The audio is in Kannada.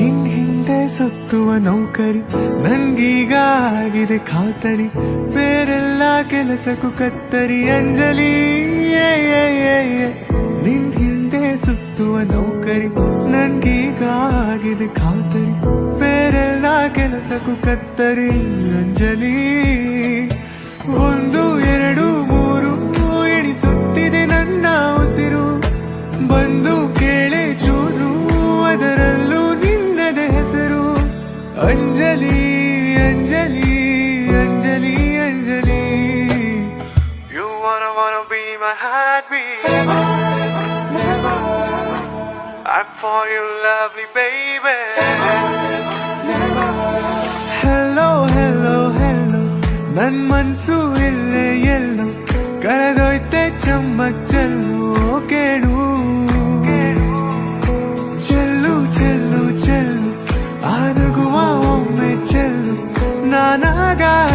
ನಿನ್ ಹಿಂದೆ ಸುತ್ತುವ ನೌಕರಿ ನಂಗೀಗ ಆಗಿದೆ ಖಾತರಿ. ಬೇರೆಲ್ಲ ಕೆಲಸಕ್ಕೂ ಕತ್ತರಿ ಅಂಜಲಿ. ನಿನ್ ಹಿಂದೆ ಸುತ್ತುವ ನೌಕರಿ ನಂಗೀಗ ಆಗಿದೆ ಖಾತರಿ. ಬೇರೆಲ್ಲ ಕೆಲಸಕ್ಕೂ ಕತ್ತರಿ ಅಂಜಲಿ. ಒಂದು, ಎರಡು, ಮೂರು ಎಣಿಸುತ್ತಿದೆ ನನ್ನ ಉಸಿರು. ಬಂದು Anjali Anjali Anjali Anjali You wanna wanna be my heartbeat I'm for you lovely baby Hello hello hello ನನ್ ಮನ್ಸು ಇಲ್ಲೇ ಎಲ್ಲೋ ಕಳೆದೋಯ್ತೆ ಚಮ್ಮಕ್ ಚೆಲ್ಲೋ ಕೇಳು forgot.